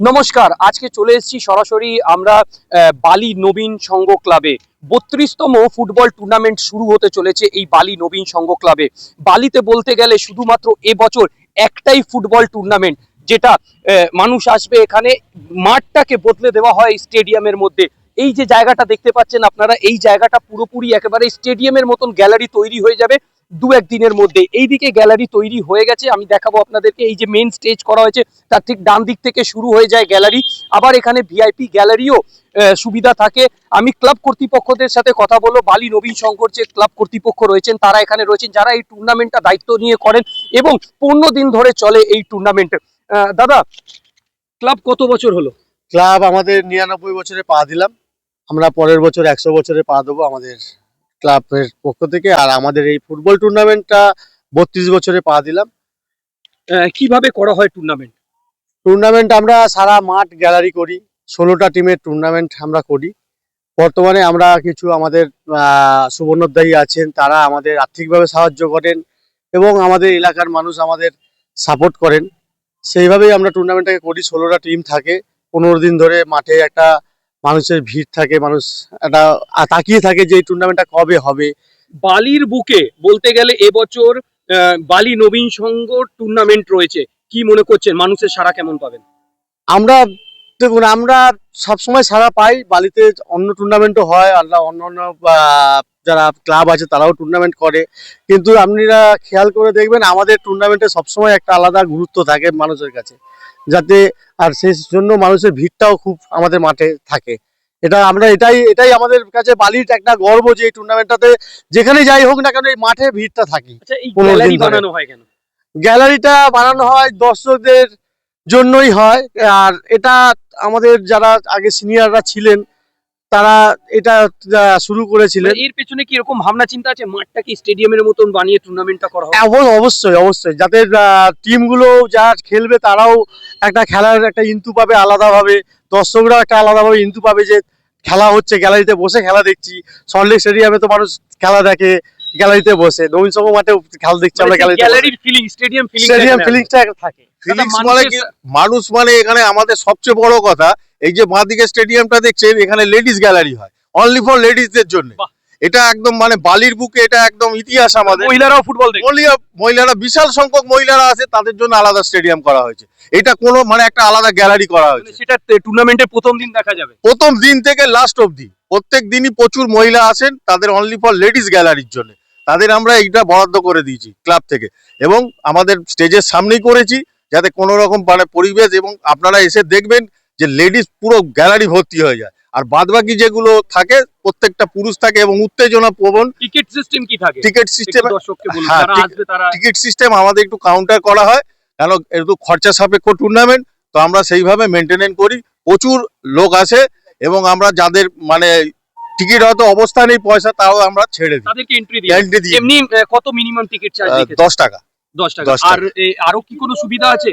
নমস্কার, আজকে চলে এসেছি সরাসরি আমরা বালি নবীন সংঘ ক্লাবে বত্রিশতম ফুটবল টুর্নামেন্ট শুরু হতে চলেছে এই বালি নবীন সংঘ ক্লাবে বালিতে বলতে গেলে শুধুমাত্র এবছর একটাই ফুটবল টুর্নামেন্ট যেটা মানুষ আসবে এখানে, মাঠটাকে বদলে দেওয়া হয় স্টেডিয়ামের মধ্যে। এই যে জায়গাটা দেখতে পাচ্ছেন আপনারা, এই জায়গাটা পুরোপুরি একেবারে স্টেডিয়ামের মতন গ্যালারি তৈরি হয়ে যাবে দু একদিনের মধ্যে। এইদিকে গ্যালারি তৈরি হয়ে গেছে, আমি দেখাবো আপনাদেরকে, এই যে মেন স্টেজ করা হয়েছে, তার ঠিক ডান দিক থেকে শুরু হয়ে যায় গ্যালারি। আবার এখানে ভিআইপি গ্যালারিও সুবিধা থাকে। আমি ক্লাব কর্তৃপক্ষদের সাথে কথা বলব, বালি নবীন শঙ্কর যে ক্লাব কর্তৃপক্ষ রয়েছেন, তারা এখানে রয়েছেন, যারা এই টুর্নামেন্টটা দায়িত্ব নিয়ে করেন এবং পনেরো দিন ধরে চলে এই টুর্নামেন্ট দাদা, ক্লাব কত বছর হলো? ক্লাব আমাদের নিরানব্বই বছরে পা দিলাম। আমরা পরের বছর একশো বছরে পা দেবো আমাদের ক্লাবের পক্ষ থেকে। আর আমাদের এই ফুটবল টুর্নামেন্টটা বত্রিশ বছরে পা দিলাম। কীভাবে করা হয় টুর্নামেন্ট? টুর্নামেন্ট আমরা সারা মাঠ গ্যালারি করি ষোলোটা টিমের টুর্নামেন্ট আমরা করি। বর্তমানে আমরা কিছু আমাদের সুবর্ণোদ্যায়ী আছেন তারা আমাদের আর্থিকভাবে সাহায্য করেন এবং আমাদের এলাকার মানুষ আমাদের সাপোর্ট করেন। সেইভাবেই আমরা টুর্নামেন্টটাকে করি ষোলোটা টিম থাকে। পনেরো দিন ধরে মাঠে একটা মানুষের ভিড় থাকে মানুষ একটা তাকিয়ে থাকে যে এই টুর্নামেন্টটা কবে হবে। বালির বুকে বলতে গেলে এবছর বালি নবীন সংঘ টুর্নামেন্ট রয়েছে। কি মনে করছেন? মানুষের সারা কেমন পাবেন? আমরা দেখুন আমরা সবসময় সারা পাই বালিতে অন্য টুর্নামেন্টও হয় আল্লাহ অন্য অন্য যারা ক্লাব আছে তারাও টুর্নামেন্ট করে। কিন্তু আপনারা খেয়াল করে দেখবেন আমাদের টুর্নামেন্টে সবসময় একটা আলাদা গুরুত্ব থাকে মানুষের কাছে। যাতে আর সেই জন্য মানুষের ভিড়টাও খুব আমাদের মাঠে থাকে। এটা আমরা এটাই এটাই আমাদের কাছে বালির একটা গর্ব যে এই টুর্নামেন্টটাতে যেখানে যাই হোক না কেন এই মাঠে ভিড়টা থাকি। আচ্ছা। বানানো হয় কেন? গ্যালারিটা বানানো হয় দর্শকদের জন্যই হয়। আর এটা আমাদের যারা আগে সিনিয়ররা ছিলেন তারা এটা শুরু করেছিলেন। মানে এর পেছনে কি এরকম ভাবনা চিন্তা আছে? মাঠটা কি স্টেডিয়ামের মতন বানিয়ে টুর্নামেন্টটা করা হবে? অব- অবশ্যই অবশ্যই যাতে টিমগুলো যা খেলবে তারাও একটা খেলার একটা ইন্তু পাবে আলাদাভাবে। দর্শকরাও একটা আলাদাভাবে ইন্তু পাবে যে খেলা হচ্ছে গ্যালারিতে বসে খেলা দেখছি। সল্টলেক স্টেডিয়ামে তো মানুষ খেলা দেখে গ্যালারিতে বসে। নবীন সংঘ মাঠেও খেলা দেখছি আমরা গ্যালারিতে গ্যালারির ফিলিং স্টেডিয়াম ফিলিং স্টেডিয়াম ফিলিংটা থাকে। মানে মানুষ মানে এখানে আমাদের সবচেয়ে বড় কথা এই যে বাঁদিকে স্টেডিয়ামটা দেখছেন এখানে লেডিস গ্যালারি হয়। অনলি ফর লেডিসদের জন্য। এটা একদম মানে বালির বুকে এটা একদম ইতিহাস আমাদের। মহিলারাও ফুটবল মহিলা মহিলারা বিশাল সংখ্যক মহিলারা আছে তাদের জন্য আলাদা স্টেডিয়াম করা হয়েছে। এটা কোনো মানে একটা আলাদা গ্যালারি করা মানে হয়েছে। সেটা টুর্নামেন্টের প্রথম দিন দেখা যাবে। প্রথম দিন থেকে লাস্ট অবধি। প্রত্যেক দিনই প্রচুর মহিলা আসেন তাদের অনলি ফর লেডিস গ্যালারির জন্য। তাদের আমরা এইটা বরাদ্দ করে দিয়েছি ক্লাব থেকে। এবং আমাদের স্টেজের সামনেই করেছি। যাতে কোনো রকম মানে পরিবেশ এবং আপনারা এসে দেখবেন যে লেডিস পুরো গ্যালারি ভর্তি হয়ে যায়। আর বাদবাকি যেগুলো থাকে প্রত্যেকটা পুরুষ থাকে এবং উত্তেজনা প্রবণ টিকিট সিস্টেম কি থাকে? টিকিট সিস্টেম হ্যাঁ, টিকিট সিস্টেম আমাদের একটু কাউন্টার করা হয়। কেন? একটু খরচা সাপেক্ষ টুর্নামেন্ট তো আমরা সেইভাবে মেনটেনেন করি। প্রচুর লোক আসে এবং আমরা যাদের মানে টিকিট হয়তো অবস্থা নেই পয়সা তাও আমরা ছেড়ে দিই। এন্ট্রি দিই। এমনি কত মিনিমাম টিকিট চার্জ আহ, রেখেছে দশ টাকা। দশ টাকা। 10 টাকা। আর আরও কি কোনো সুবিধা আছে?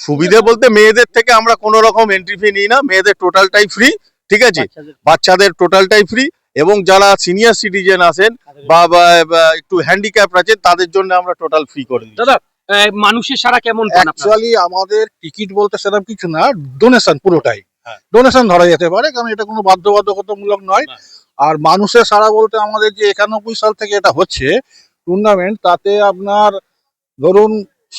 সুবিধে বলতে মেয়েদের থেকে আমরা কোনো রকম এন্ট্রি ফি নিই না। মেয়েদের টোটালটাই ফ্রি ঠিক আছে? বাচ্চাদের টোটালটাই ফ্রি এবং যারা সিনিয়র সিটিজেন আছেন বা বা- বা একটু হ্যান্ডিক্যাপ আছেন তাদের জন্য আমরা টোটাল ফ্রি করে দিই দাদা আহ, মানুষের সারা কেমন পান আপনারা? অ্যাকচুয়ালি আমাদের টিকিট বলতে সেরকম কিছু না ডোনেশন পুরোটাই। হ্যাঁ। ডোনেশন ধরা যেতে পারে কারণ এটা কোনো বাধ্যবাধকতামূলক নয়। না। আর মানুষের সারা বলতে আমাদের যে একানব্বই সাল থেকে এটা হচ্ছে টুর্নামেন্ট তাতে আপনার ধরুন,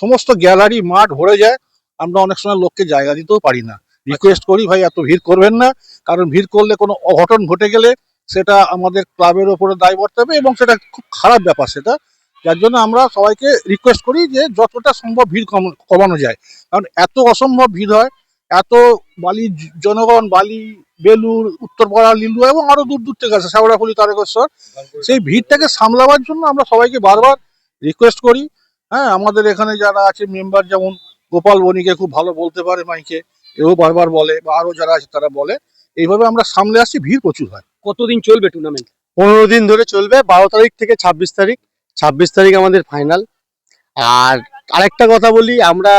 সমস্ত গ্যালারি মাঠ ভরে যায়, আমরা অনেক সময় লোককে জায়গা দিতেও পারি না। রিকোয়েস্ট করি, ভাই, এত ভিড় করবেন না। কারণ ভিড় করলে কোনো অঘটন ঘটে গেলে সেটা আমাদের ক্লাবের ওপরে দায় বর্তাবে এবং সেটা খুব খারাপ ব্যাপার সেটা। যার জন্য আমরা সবাইকে রিকোয়েস্ট করি যে যতটা সম্ভব ভিড় কমানো যায়। কারণ এত অসম্ভব ভিড় হয়, এত বালি জনগণ, বালি বেলুর উত্তরপাড়া লিলু এবং আরও দূর দূর থেকে আছে শ্যাওড়াফুলি, তারকেশ্বর। সেই ভিড়টাকে সামলাবার জন্য আমরা সবাইকে বারবার রিকোয়েস্ট করি। হ্যাঁ আমাদের এখানে যারা আছে মেম্বার যেমন গোপাল বনিকে খুব ভালো বলতে পারে মাইকে এও বারবার বলে বা আরও যারা আছে তারা বলে। এইভাবে আমরা সামলে আসছি ভিড় প্রচুর হয়। কতদিন চলবে টুর্নামেন্ট পনেরো দিন ধরে চলবে বারো তারিখ থেকে ছাব্বিশ তারিখ ছাব্বিশ তারিখ আমাদের ফাইনাল আর আরেকটা কথা বলি আমরা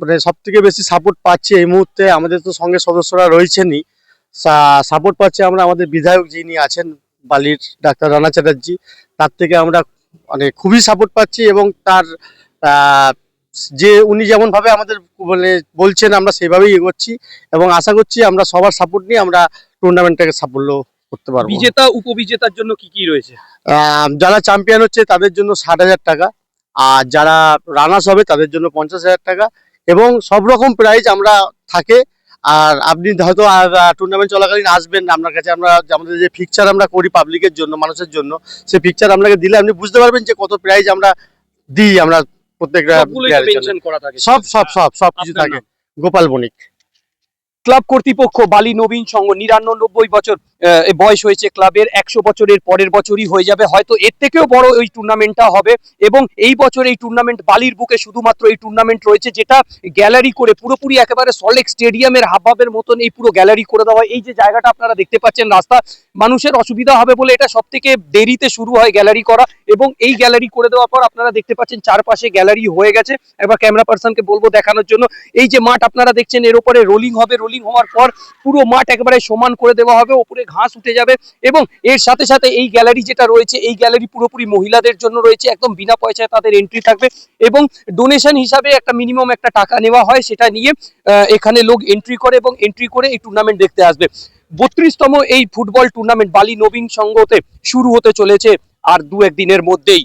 মানে সব থেকে বেশি সাপোর্ট পাচ্ছি এই মুহূর্তে আমাদের তো সঙ্গে সদস্যরা রয়েছেনই। সাপোর্ট পাচ্ছি আমরা আমাদের বিধায়ক যিনি আছেন বালির ডাক্তার রানা চ্যাটার্জি তার থেকে আমরা মানে খুবই সাপোর্ট পাচ্ছি এবং তার যে উনি যেমন ভাবে আমাদের মানে বলছেন আমরা সেভাবেই এগোচ্ছি এবং আশা করছি আমরা সবার সাপোর্ট নিয়ে আমরা টুর্নামেন্টটাকে সাফল্য করতে পারব। বিজেতা উপবিজেতার জন্য কি কি রয়েছে? যারা চ্যাম্পিয়ন হচ্ছে তাদের জন্য ষাট হাজার টাকা আর যারা রানার্স হবে তাদের জন্য পঞ্চাশ হাজার টাকা এবং সব রকম প্রাইজ আমরা থাকে আর আপনি হয়তো টুর্নামেন্ট চলাকালীন আসবেন আপনার কাছে আমরা আমাদের যে পিকচার আমরা করি পাবলিকের জন্য মানুষের জন্য সেই পিকচার আপনাকে দিলে আপনি বুঝতে পারবেন যে কত প্রাইজ আমরা দিই আমরা প্রত্যেকটা সব সব সব সব কিছু থাকে। গোপাল বণিক। ক্লাব কর্তৃপক্ষ বালি নবীন সংঘ নিরানব্বই বছর বয়স হয়েছে ক্লাবের একশো বছরের পরের বছরই হয়ে যাবে। হয়তো এর থেকেও বড় এই টুর্নামেন্টটা হবে এবং এই বছর এই টুর্নামেন্ট বালির বুকে শুধুমাত্র এই টুর্নামেন্ট রয়েছে যেটা গ্যালারি করে পুরোপুরি একেবারে সলেক স্টেডিয়ামের হাবভাবের মতন এই পুরো গ্যালারি করে দেওয়া। এই যে জায়গাটা আপনারা দেখতে পাচ্ছেন রাস্তা, মানুষের অসুবিধা হবে বলে এটা সব থেকে দেরিতে শুরু হয় গ্যালারি করা এবং এই গ্যালারি করে দেওয়ার পর আপনারা দেখতে পাচ্ছেন চারপাশে গ্যালারি হয়ে গেছে। একবার ক্যামেরা পার্সনকে বলব দেখানোর জন্য। এই যে মাঠ আপনারা দেখছেন, এর উপরে রোলিং হবে। রোলিং হওয়ার পর পুরো মাঠ একেবারে সমান করে দেওয়া হবে। উপরে ঘাস উঠে যাবে এবং এর সাথে সাথে এই গ্যালারি যেটা রয়েছে, এই গ্যালারি পুরোপুরি মহিলাদের জন্য রয়েছে, একদম বিনা পয়সায় তাদের এন্ট্রি থাকবে এবং ডোনেশন হিসাবে একটা মিনিমাম একটা টাকা নেওয়া হয় সেটা নিয়ে এখানে লোক এন্ট্রি করে এবং এন্ট্রি করে এই টুর্নামেন্ট দেখতে আসবে। বত্রিশতম এই ফুটবল টুর্নামেন্ট বালি নবীন সঙ্গতে শুরু হতে চলেছে আর দু একদিনের মধ্যেই।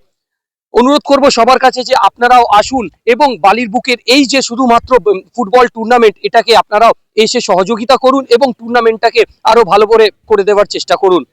অনুরোধ করব সবার কাছে যে আপনারাও আসুন এবং বালির বুকের এই যে শুধুমাত্র ফুটবল টুর্নামেন্ট এটাকে আপনারাও এসে সহযোগিতা করুন এবং টুর্নামেন্টটাকে আরও ভালো করে করে দেওয়ার চেষ্টা করুন।